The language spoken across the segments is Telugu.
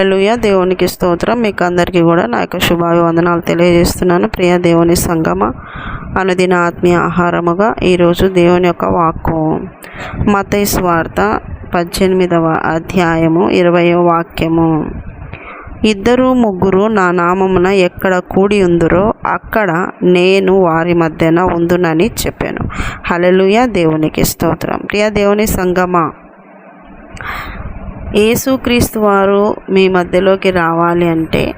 హల్లెలూయా. దేవునికి స్తోత్రం. మీకు అందరికీ కూడా నా యొక్క శుభాభివందనాలు తెలియజేస్తున్నాను. ప్రియ దేవుని సంగమ అనుదిన ఆత్మీయ ఆహారముగా ఈరోజు దేవుని యొక్క వాక్కు. మతై స్వార్త పద్దెనిమిదవ అధ్యాయము ఇరవయో వాక్యము. ఇద్దరు ముగ్గురు నా నామమున ఎక్కడ కూడి ఉందరో అక్కడ నేను వారి మధ్యన ఉందునని చెప్పాను. హలలుయ దేవునికి స్తోత్రం. ప్రియ దేవుని సంగమ యేసుక్రీస్తు వారు మీ మధ్యలోకి రావాలి అంటే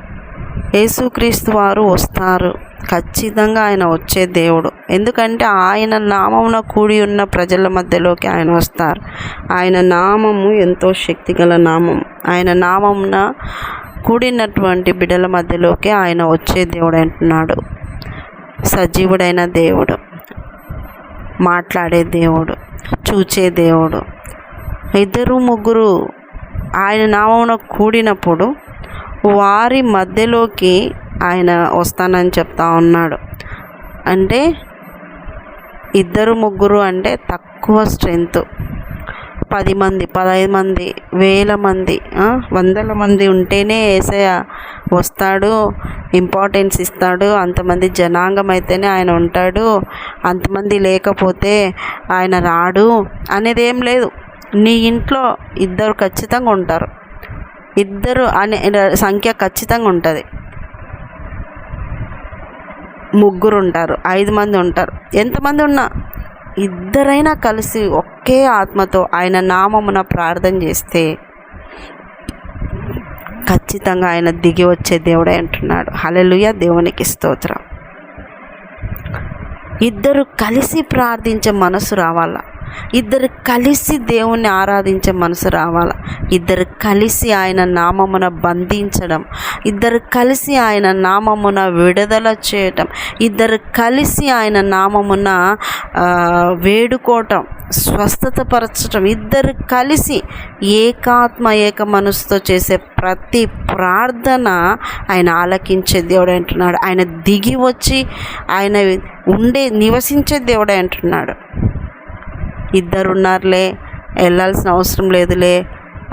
యేసుక్రీస్తు వారు వస్తారు. ఖచ్చితంగా ఆయన వచ్చే దేవుడు. ఎందుకంటే ఆయన నామమున కూడి ఉన్న ప్రజల మధ్యలోకి ఆయన వస్తారు. ఆయన నామము ఎంతో శక్తిగల నామం. ఆయన నామమున కూడినటువంటి బిడ్డల మధ్యలోకి ఆయన వచ్చే దేవుడు అంటున్నాడు. సజీవుడైన దేవుడు. మాట్లాడే దేవుడు. చూచే దేవుడు. ఇద్దరు ముగ్గురు ఆయన నామమున కూడినప్పుడు వారి మధ్యలోకి ఆయన వస్తానని చెప్తా ఉన్నాడు. అంటే ఇద్దరు ముగ్గురు అంటే తక్కువ స్ట్రెంగ్త్. పది మంది పదహైదు మంది వేల మంది వందల మంది ఉంటేనే ఏసయ వస్తాడు ఇంపార్టెన్స్ ఇస్తాడు అంతమంది జనాంగం అయితేనే ఆయన ఉంటాడు అంతమంది లేకపోతే ఆయన రాడు అనేది ఏం లేదు. నీ ఇంట్లో ఇద్దరు ఖచ్చితంగా ఉంటారు. ఇద్దరు అనే సంఖ్య ఖచ్చితంగా ఉంటుంది. ముగ్గురు ఉంటారు ఐదు మంది ఉంటారు. ఎంతమంది ఉన్నా ఇద్దరైనా కలిసి ఒకే ఆత్మతో ఆయన నామమున ప్రార్థన చేస్తే ఖచ్చితంగా ఆయన దిగి వచ్చే దేవుడే అంటున్నాడు. హలలుయ దేవునికి స్తోత్రం. ఇద్దరు కలిసి ప్రార్థించే మనసు రావాలా? ఇద్దరు కలిసి దేవుణ్ణి ఆరాధించే మనసు రావాలా? ఇద్దరు కలిసి ఆయన నామమున బంధించడం ఇద్దరు కలిసి ఆయన నామమున విడుదల చేయటం ఇద్దరు కలిసి ఆయన నామమున వేడుకోవటం స్వస్థతపరచటం ఇద్దరు కలిసి ఏకాత్మ ఏక మనసుతో చేసే ప్రతి ప్రార్థన ఆయన ఆలకించే దేవుడు అంటున్నాడు. ఆయన దిగి వచ్చి ఆయన ఉండే నివసించే దేవుడే అంటున్నాడు. ఇద్దరు ఉన్నారులే వెళ్ళాల్సిన అవసరం లేదులే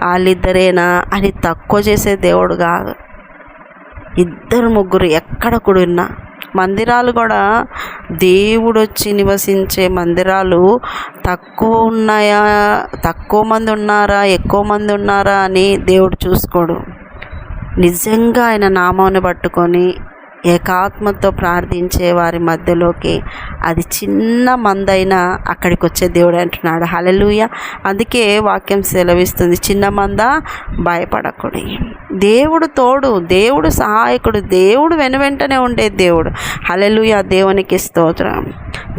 వాళ్ళిద్దరేనా అని తక్కువ చేసే దేవుడు కాదు. ఇద్దరు ముగ్గురు ఎక్కడ కూడా ఉన్నా మందిరాలు కూడా దేవుడు వచ్చి నివసించే మందిరాలు తక్కువ ఉన్నాయా తక్కువ మంది ఉన్నారా ఎక్కువ మంది ఉన్నారా అని దేవుడు చూసుకోడు. నిజంగా ఆయన నామాన్ని పట్టుకొని ఏకాత్మతో ప్రార్థించే వారి మధ్యలోకి అది చిన్న మందైనా అక్కడికి వచ్చే దేవుడు అంటున్నాడు. హలలుయ అందుకే వాక్యం సెలవిస్తుంది. చిన్న మంద భయపడకూడదు దేవుడు తోడు దేవుడు సహాయకుడు దేవుడు వెను వెంటనే ఉండే దేవుడు. హలెలుయ దేవునికి స్తోత్రం.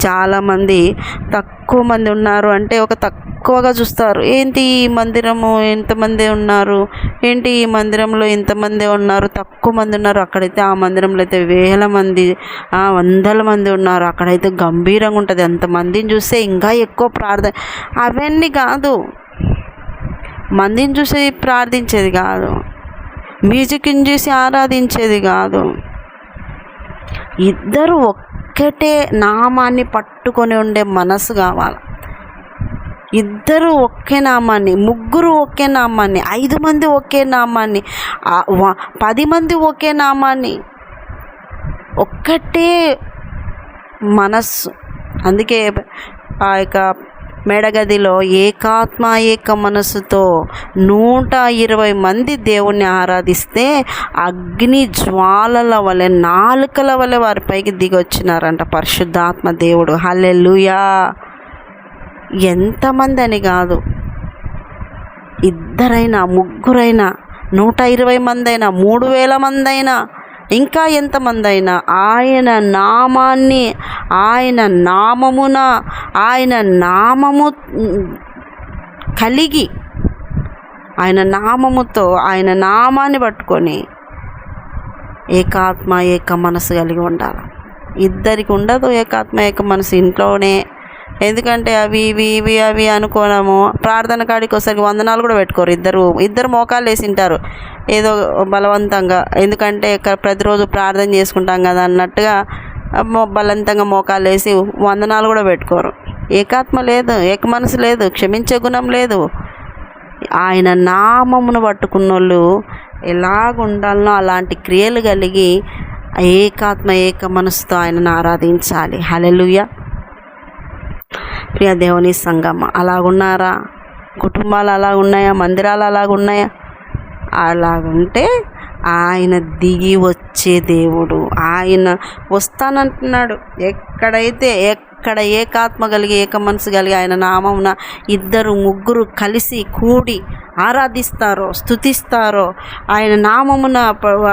చాలామంది తక్కువ మంది ఉన్నారు అంటే ఒక తక్కువగా చూస్తారు. ఏంటి ఈ మందిరము ఎంతమంది ఉన్నారు? ఏంటి ఈ మందిరంలో ఇంతమంది ఉన్నారు? తక్కువ మంది ఉన్నారు. అక్కడైతే ఆ మందిరంలో అయితే వేల మంది ఆ, వందల మంది ఉన్నారు. అక్కడైతే గంభీరంగా ఉంటుంది. అంతమందిని చూస్తే ఇంకా ఎక్కువ ప్రార్థన అవన్నీ కాదు. మందిని చూసి ప్రార్థించేది కాదు. మ్యూజిక్ని చూసి ఆరాధించేది కాదు. ఇద్దరు ఒక్కటే నామాన్ని పట్టుకొని ఉండే మనసు కావాలి. ఇద్దరు ఒకే నామాన్ని ముగ్గురు ఒకే నామాన్ని ఐదు మంది ఒకే నామాన్ని పది మంది ఒకే నామాన్ని ఒక్కటే మనస్సు. అందుకే ఆ యొక్క మెడగదిలో ఏకాత్మ ఏక మనసుతో నూట ఇరవై మంది దేవుణ్ణి ఆరాధిస్తే అగ్ని జ్వాలల వలె నాలుకల వలె వారిపైకి దిగొచ్చినారంట పరిశుద్ధాత్మ దేవుడు. హల్లెలుయా! ఎంతమంది అని కాదు. ఇద్దరైనా ముగ్గురైనా నూట ఇరవై మంది అయినా మూడు వేల మంది అయినా ఇంకా ఎంతమందైనా ఆయన నామాన్ని ఆయన నామమున ఆయన నామము కలిగి ఆయన నామముతో ఆయన నామాన్ని పట్టుకొని ఏకాత్మ ఏక మనసు కలిగి ఉండాలి. ఇద్దరికి ఉండదు ఏకాత్మ ఏక మనసు ఇంట్లోనే ఎందుకంటే అవి ఇవి ఇవి అవి అనుకోనము. ప్రార్థన కాడికి ఒకసారి వందనాలు కూడా పెట్టుకోరు ఇద్దరు. ఇద్దరు మోకాలు వేసింటారు ఏదో బలవంతంగా. ఎందుకంటే ఇక్కడ ప్రతిరోజు ప్రార్థన చేసుకుంటాం కదా అన్నట్టుగా బలవంతంగా మోకాలు వేసి వందనాలు కూడా పెట్టుకోరు. ఏకాత్మ లేదు ఏక మనసు లేదు క్షమించే గుణం లేదు. ఆయన నామమును పట్టుకున్నోళ్ళు ఎలాగ ఉండాలనో అలాంటి క్రియలు కలిగి ఏకాత్మ ఏక మనసుతో ఆయనను ఆరాధించాలి. హలెలుయ ప్రియ దేవుని సంగమ అలాగున్నారా? కుటుంబాలు అలా ఉన్నాయా మందిరాలు అలాగున్నాయా? అలాగుంటే ఆయన దిగి వచ్చే దేవుడు. ఆయన వస్తానంటున్నాడు. ఎక్కడైతే ఎక్కడ ఏకాత్మ కలిగి ఏక మనసు కలిగి ఆయన నామమున ఇద్దరు ముగ్గురు కలిసి కూడి ఆరాధిస్తారో స్థుతిస్తారో ఆయన నామమున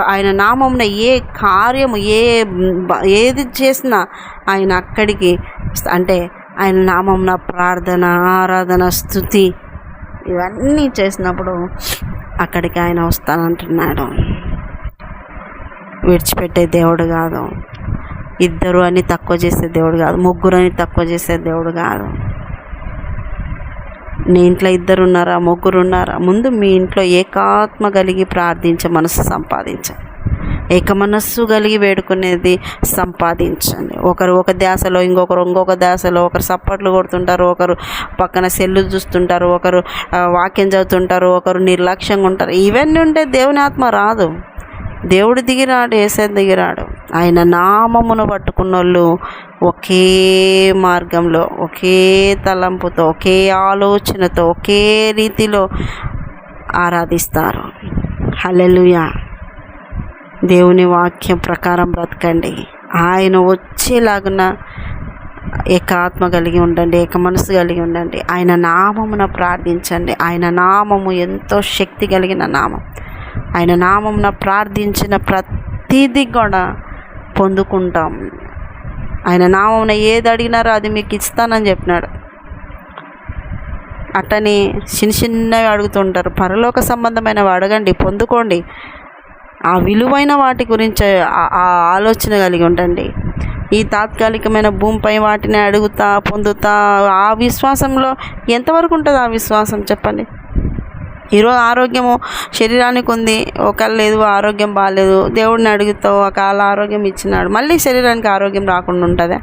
ఆయన నామమున ఏ కార్యము ఏ ఏది చేసినా ఆయన అక్కడికి అంటే ఆయన నామమున ప్రార్థన ఆరాధన స్థుతి ఇవన్నీ చేసినప్పుడు అక్కడికి ఆయన వస్తానంటున్నాడు. విడిచిపెట్టే దేవుడు కాదు. ఇద్దరు అని తక్కువ చేసే దేవుడు కాదు. ముగ్గురు అని తక్కువ చేసే దేవుడు కాదు. నీ ఇంట్లో ఇద్దరు ఉన్నారా ముగ్గురు ఉన్నారా ముందు మీ ఇంట్లో ఏకాత్మ కలిగి ప్రార్థించే మనసు సంపాదించాలి ఏక మనస్సు కలిగి వేడుకునేది సంపాదించండి. ఒకరు ఒక ధ్యాసలో ఇంకొకరు ఇంకొక ధ్యాసలో ఒకరు సప్పట్లు కొడుతుంటారు ఒకరు పక్కన సెల్లు చూస్తుంటారు ఒకరు వాక్యం చదువుతుంటారు ఒకరు నిర్లక్ష్యంగా ఉంటారు. ఇవన్నీ ఉంటే దేవుని ఆత్మ రాదు. దేవుడు దిగిరాడు ఏసే దిగిరాడు. ఆయన నామమును పట్టుకున్న వాళ్ళు ఒకే మార్గంలో ఒకే తలంపుతో ఒకే ఆలోచనతో ఒకే రీతిలో ఆరాధిస్తారు. హల్లెలూయా. దేవుని వాక్యం ప్రకారం బ్రతకండి. ఆయన వచ్చేలాగున ఏకాత్మ కలిగి ఉండండి ఏక మనసు కలిగి ఉండండి. ఆయన నామమున ప్రార్థించండి. ఆయన నామము ఎంతో శక్తి కలిగిన నామం. ఆయన నామమున ప్రార్థించిన ప్రతిదీ కూడా పొందుకుంటాం. ఆయన నామమున ఏది అడిగినారో అది మీకు ఇస్తానని చెప్పినాడు. అట్టని చిన్న చిన్నవి అడుగుతుంటారు. పరలోక సంబంధమైనవి అడగండి పొందుకోండి. ఆ విలువైన వాటి గురించి ఆ- ఆలోచన కలిగి ఉండండి. ఈ తాత్కాలికమైన భూమిపై వాటిని అడుగుతా పొందుతా ఆ విశ్వాసంలో ఎంతవరకు ఉంటుంది ఆ విశ్వాసం చెప్పండి. ఈరోజు ఆరోగ్యము శరీరానికి ఉంది ఒకళ్ళు లేదు ఆరోగ్యం బాగాలేదు దేవుడిని అడుగుతావు ఒకవేళ ఆరోగ్యం ఇచ్చినాడు మళ్ళీ శరీరానికి ఆరోగ్యం రాకుండా ఉంటుందా?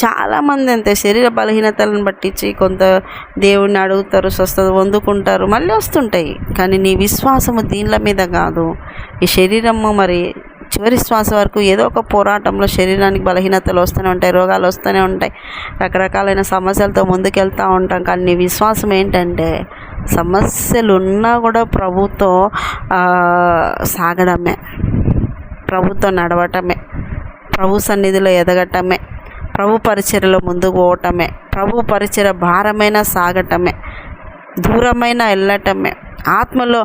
చాలామంది అంతే. శరీర బలహీనతలను పట్టించి కొంత దేవుడిని అడుగుతారు స్వస్థత పొందుకుంటారు మళ్ళీ వస్తుంటాయి. కానీ నీ విశ్వాసము దీనిల మీద కాదు. ఈ శరీరము మరి చివరి శ్వాస వరకు ఏదో ఒక పోరాటంలో శరీరానికి బలహీనతలు వస్తూనే ఉంటాయి రోగాలు వస్తూనే ఉంటాయి. రకరకాలైన సమస్యలతో ముందుకెళ్తూ ఉంటాం. కానీ నీ విశ్వాసం ఏంటంటే సమస్యలు ఉన్నా కూడా ప్రభుతో సాగడమే. ప్రభుతో నడవటమే. ప్రభు సన్నిధిలో ఎదగటమే. ప్రభు పరిచర్యలో ముందుకు పోవటమే. ప్రభు పరిచర భారమైన సాగటమే. దూరమైన వెళ్ళటమే ఆత్మలో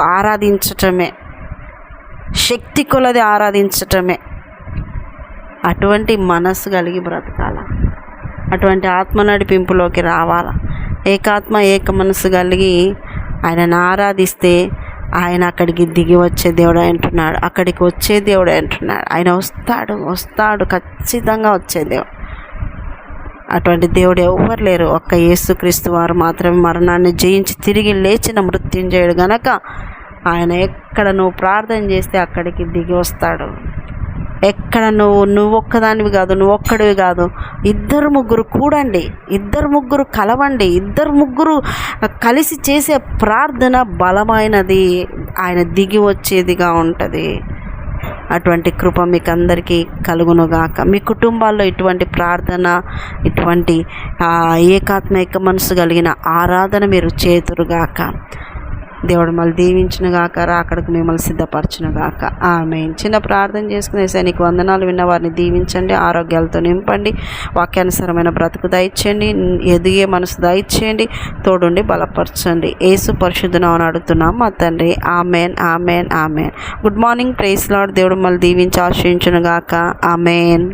ఆరాధించటమే. శక్తి కొలది ఆరాధించటమే. అటువంటి మనస్సు కలిగి బ్రతకాల. అటువంటి ఆత్మ నడిపింపులోకి రావాల. ఏకాత్మ ఏక మనసు కలిగి ఆయనను ఆరాధిస్తే ఆయన అక్కడికి దిగి వచ్చే దేవుడు అంటున్నాడు. అక్కడికి వచ్చే దేవుడు అంటున్నాడు. ఆయన వస్తాడు వస్తాడు ఖచ్చితంగా వచ్చే దేవుడు. అటువంటి దేవుడు ఎవ్వరు లేరు. ఒక్క యేసుక్రీస్తు వారు మాత్రమే మరణాన్ని జయించి తిరిగి లేచిన మృత్యుంజయుడు గనక ఆయన ఎక్కడ నువ్వు ప్రార్థన చేస్తే అక్కడికి దిగి వస్తాడు. ఎక్కడ నువ్వు నువ్వు ఒక్కదానివి కాదు నువ్వు ఒక్కడివి కాదు. ఇద్దరు ముగ్గురు కూడండి ఇద్దరు ముగ్గురు కలవండి ఇద్దరు ముగ్గురు కలిసి చేసే ప్రార్థన బలమైనది. ఆయన దిగి వచ్చేదిగా ఉంటుంది. అటువంటి కృప మీకు అందరికీ కలుగునుగాక. మీ కుటుంబాల్లో ఇటువంటి ప్రార్థన ఇటువంటి ఏకాత్మ ఏక మనసు కలిగిన ఆరాధన మీరు చేతురుగాక. దేవుడు మళ్ళీ దీవించిన గాక అక్కడికి మిమ్మల్ని సిద్ధపరచిన గాక. ఆమె చిన్న ప్రార్థన చేసుకునే నీకు వందనాలు విన్న వారిని దీవించండి ఆరోగ్యాలతో నింపండి వాక్యానుసారమైన బ్రతుకు దయచేయండి ఎదిగే మనసు దయచేయండి తోడుండి బలపరచండి. ఏసు పరిశుద్ధనామని అడుగుతున్నాం మా తండ్రి. Amen amen amen. Good morning praise Lord దేవుడు మళ్ళీ దీవించి ఆశ్రయించును గాక. ఆమెన్.